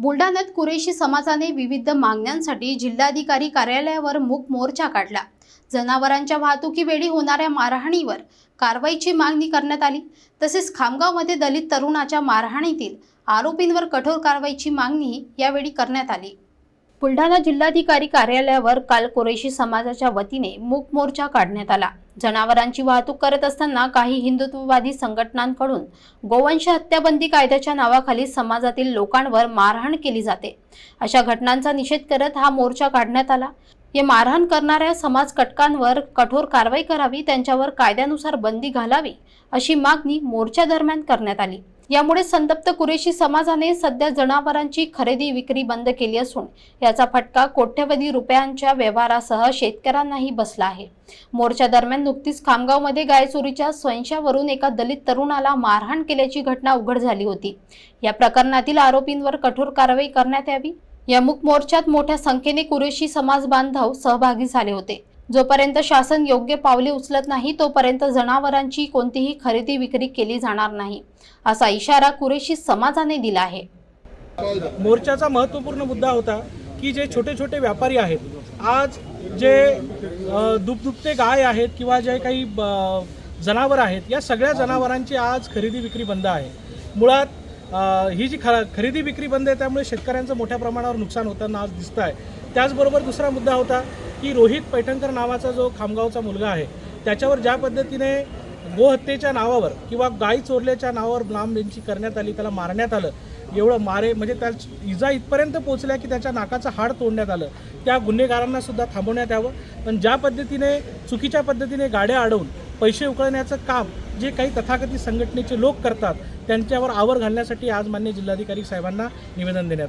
बुलढाण्यात कुरेशी समाजाने विविध मागण्यांसाठी जिल्हाधिकारी कार्यालयावर मूक मोर्चा काढला. जनावरांच्या वाहतुकीवेळी होणाऱ्या मारहाणीवर कारवाईची मागणी करण्यात आली. तसेच खामगावमध्ये दलित तरुणाच्या मारहाणीतील आरोपींवर कठोर कारवाईची मागणी यावेळी करण्यात आली. बुलढाणा जिल्हाधिकारी कार्यालयावर काल कुरेशी समाजाच्या वतीने मूक मोर्चा काढण्यात आला. जनावरांची वाहतूक करत असताना काही हिंदुत्ववादी संघटनांकडून गोवंश हत्याबंदी कायद्याच्या नावाखाली समाजातील लोकांवर मारहाण केली जाते. अशा घटनांचा निषेध करत हा मोर्चा काढण्यात आला. या मारहाण करणाऱ्या समाज कटकांवर कठोर कारवाई करावी त्यांच्यावर कायद्यानुसार बंदी घालावी अशी मागणी मोर्चा दरम्यान करण्यात आली. यामुळे संतप्त कुरेशी समाजाने सध्या जनावरांची खरेदी विक्री बंद केली असून याचा फटका कोट्यवधी रुपयांच्या व्यवहारासह शेतकऱ्यांनाही बसला आहे. मोर्चा दरम्यान नुकतीच खामगावमध्ये गाय चोरीच्या स्वयंशावरून एका दलित तरुणाला मारहाण केल्याची घटना उघड झाली होती. या प्रकरणातील आरोपींवर कठोर कारवाई करण्यात यावी. या मूक मोर्चात मोठ्या संख्येने कुरेशी समाज बांधव सहभागी झाले होते. जोपर्यंत शासन योग्य पावले उचलत नाही तोपर्यंत जनावरांची कोणतीही खरेदी विक्री केली जाणार नाही असा इशारा कुरेशी समाजाने दिला आहे. मोर्चाचा महत्त्वपूर्ण मुद्दा होता की जे छोटे छोटे व्यापारी आहेत आज जे दुपदुपते गाय आहेत किंवा जे काही ब- जनावर आहेत या सगळ्या जनावरांची आज खरेदी विक्री बंद आहे. मुळात ही जी ख खरेदी विक्री बंद आहे त्यामुळे शेतकऱ्यांचं मोठ्या प्रमाणावर नुकसान होताना आज दिसतं आहे त्याचबरोबर दुसरा मुद्दा होता की रोहित पैठणकर नावाचा जो खामगावचा मुलगा आहे त्याच्यावर ज्या पद्धतीने गोहत्येच्या नावावर किंवा गाई चोरल्याच्या नावावर लांबेंची करण्यात आली त्याला मारण्यात आलं एवढं मारे म्हणजे त्या इजा इथपर्यंत पोहोचल्या की त्याच्या नाकाचं हाड तोडण्यात आलं त्या गुन्हेगारांना सुद्धा थांबवण्यात यावं. पण ज्या पद्धतीने चुकीच्या पद्धतीने गाड्या अडवून पैसे उकळण्याचं काम जे काही तथाकथित संघटनेचे लोक करतात त्यांच्यावर आवर घालण्यासाठी आज मान्य जिल्हाधिकारी साहेबांना निवेदन देण्यात आलं.